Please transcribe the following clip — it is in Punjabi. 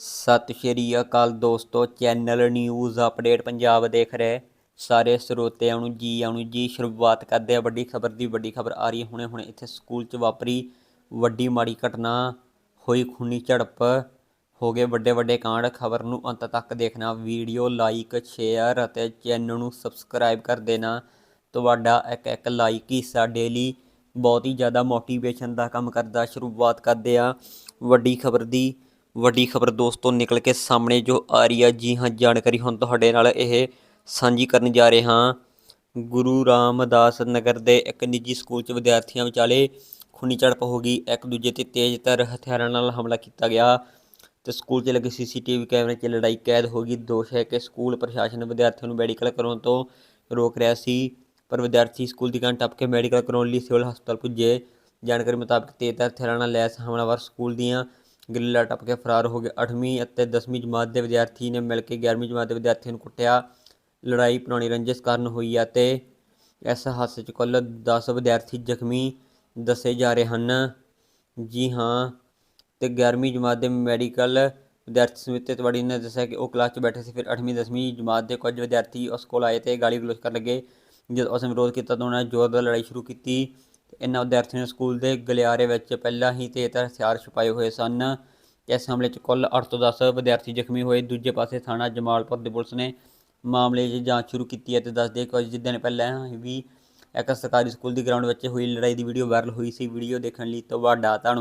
ਸਤਿ ਸ਼੍ਰੀ ਅਕਾਲ ਦੋਸਤੋ, ਚੈਨਲ ਨਿਊਜ਼ ਅਪਡੇਟ ਪੰਜਾਬ ਦੇਖ ਰਹੇ। ਸਾਰੇ ਸਰੋਤਿਆਂ ਨੂੰ ਜੀ ਆਇਆਂ ਜੀ, ਸ਼ੁਰੂਆਤ ਕਰਦੇ ਆ ਵੱਡੀ ਖਬਰ ਦੀ। ਵੱਡੀ ਖਬਰ ਆ ਰਹੀ ਹੈ ਹੁਣੇ ਹੁਣੇ ਇੱਥੇ ਸਕੂਲ 'ਚ ਵਾਪਰੀ ਵੱਡੀ ਮਾੜੀ ਘਟਨਾ। ਹੋਈ ਖੂਨੀ ਝੜਪ, ਹੋ ਗਏ ਵੱਡੇ ਵੱਡੇ ਕਾਂਡ। ਖਬਰ ਨੂੰ ਅੰਤ ਤੱਕ ਦੇਖਣਾ, ਵੀਡੀਓ ਲਾਈਕ, ਸ਼ੇਅਰ ਅਤੇ ਚੈਨਲ ਨੂੰ ਸਬਸਕ੍ਰਾਈਬ ਕਰ ਦੇਣਾ। ਤੁਹਾਡਾ ਇੱਕ ਇੱਕ ਲਾਈਕ ਹੀ ਸਾਡੇ ਲਈ ਬਹੁਤ ਹੀ ਜ਼ਿਆਦਾ ਮੋਟੀਵੇਸ਼ਨ ਦਾ ਕੰਮ ਕਰਦਾ। ਸ਼ੁਰੂਆਤ ਕਰਦੇ ਆ ਵੱਡੀ ਖਬਰ ਦੀ। ਵੱਡੀ ਖਬਰ ਦੋਸਤੋ ਨਿਕਲ ਕੇ ਸਾਹਮਣੇ ਜੋ ਆ ਰਹੀ ਹੈ ਜੀ ਹਾਂ, ਜਾਣਕਾਰੀ ਹੁਣ ਤੁਹਾਡੇ ਨਾਲ ਇਹ ਸਾਂਝੀ ਕਰਨ ਜਾ ਰਹੇ ਹਾਂ। ਗੁਰੂ ਰਾਮਦਾਸ ਨਗਰ ਦੇ ਇੱਕ ਨਿੱਜੀ ਸਕੂਲ 'ਚ ਵਿਦਿਆਰਥੀਆਂ ਵਿਚਾਲੇ ਖੂਨੀ ਝੜਪ ਹੋ ਗਈ। ਇੱਕ ਦੂਜੇ ਤੇ ਤੇਜ਼ਧਾਰ ਹਥਿਆਰਾਂ ਨਾਲ ਹਮਲਾ ਕੀਤਾ ਗਿਆ ਤੇ ਸਕੂਲ 'ਚ ਲੱਗੇ ਸੀਸੀਟੀਵੀ ਕੈਮਰੇ 'ਚ ਲੜਾਈ ਕੈਦ ਹੋ ਗਈ। ਦੋਸ਼ ਹੈ ਕਿ ਸਕੂਲ ਪ੍ਰਸ਼ਾਸਨ ਵਿਦਿਆਰਥੀਆਂ ਨੂੰ ਮੈਡੀਕਲ ਕਰਾਉਣ ਤੋਂ ਰੋਕ ਰਿਹਾ ਸੀ, ਪਰ ਵਿਦਿਆਰਥੀ ਸਕੂਲ ਦੀ ਕੰਨ ਟੱਪ ਕੇ ਮੈਡੀਕਲ ਕਰਾਉਣ ਲਈ ਸਿਵਲ ਹਸਪਤਾਲ ਪੁੱਜੇ। ਜਾਣਕਾਰੀ ਮੁਤਾਬਕ ਤੇਜ਼ਧਾਰ ਹਥਿਆਰਾਂ ਨਾਲ ਲੈਸ ਹਮਲਾਵਰ ਸਕੂਲ ਦੀਆਂ ਗਿੱਲਾ ਟੱਪ ਕੇ ਫਰਾਰ ਹੋ ਗਏ 8ਵੀਂ ਅਤੇ 10ਵੀਂ ਜਮਾਤ ਦੇ ਵਿਦਿਆਰਥੀ ਨੇ ਮਿਲ ਕੇ 11ਵੀਂ ਜਮਾਤ ਦੇ ਵਿਦਿਆਰਥੀਆਂ ਨੂੰ ਕੁੱਟਿਆ। ਲੜਾਈ ਪੁਰਾਣੀ ਰੰਜਿਸ਼ ਕਾਰਨ ਹੋਈ ਹੈ ਅਤੇ ਇਸ ਹਾਦਸੇ 'ਚ ਕੁੱਲ 10 ਵਿਦਿਆਰਥੀ ਜ਼ਖਮੀ ਦੱਸੇ ਜਾ ਰਹੇ ਹਨ। ਜੀ ਹਾਂ, ਤੇ 11ਵੀਂ ਜਮਾਤ ਦੇ ਮੈਡੀਕਲ ਵਿਦਿਆਰਥੀ ਸਮਿਤੀ ਤਿਵਾੜੀ ਨੇ ਦੱਸਿਆ ਕਿ ਉਹ ਕਲਾਸ 'ਚ ਬੈਠੇ ਸੀ। ਫਿਰ 8ਵੀਂ 10ਵੀਂ ਜਮਾਤ ਦੇ ਕੁਝ ਵਿਦਿਆਰਥੀ ਉਸ ਕੋਲ ਆਏ ਤੇ ਗਾਲੀ ਗਲੋਚ ਕਰਨ ਲੱਗੇ। ਜਦ ਉਸ ਨੇ ਵਿਰੋਧ ਕੀਤਾ ਤਾਂ ਉਹਨਾਂ ਨੇ ਜ਼ੋਰਦਾਰ ਲੜਾਈ ਸ਼ੁਰੂ ਕੀਤੀ। ਇਹਨਾਂ ਵਿਦਿਆਰਥੀਆਂ ਨੇ ਸਕੂਲ ਦੇ ਗਲਿਆਰੇ ਵਿੱਚ ਪਹਿਲਾਂ ਹੀ ਤੇਜ਼ ਹਥਿਆਰ ਛੁਪਾਏ ਹੋਏ ਸਨ। ਇਸ ਹਮਲੇ 'ਚ ਕੁੱਲ 8 ਤੋਂ 10 ਵਿਦਿਆਰਥੀ ਜ਼ਖਮੀ ਹੋਏ। ਦੂਜੇ ਪਾਸੇ ਥਾਣਾ ਜਮਾਲਪੁਰ ਦੀ ਪੁਲਿਸ ਨੇ ਮਾਮਲੇ 'ਚ ਜਾਂਚ ਸ਼ੁਰੂ ਕੀਤੀ ਹੈ ਤੇ ਦੱਸਦੇ ਕੁਝ ਦਿਨ ਪਹਿਲਾਂ ਵੀ ਇੱਕ ਸਰਕਾਰੀ ਸਕੂਲ ਦੀ ਗਰਾਊਂਡ ਵਿੱਚ ਹੋਈ ਲੜਾਈ ਦੀ ਵੀਡੀਓ ਵਾਇਰਲ ਹੋਈ ਸੀ। ਵੀਡੀਓ ਦੇਖਣ ਲਈ ਤੁਹਾਡਾ ਧੰਨਵਾਦ।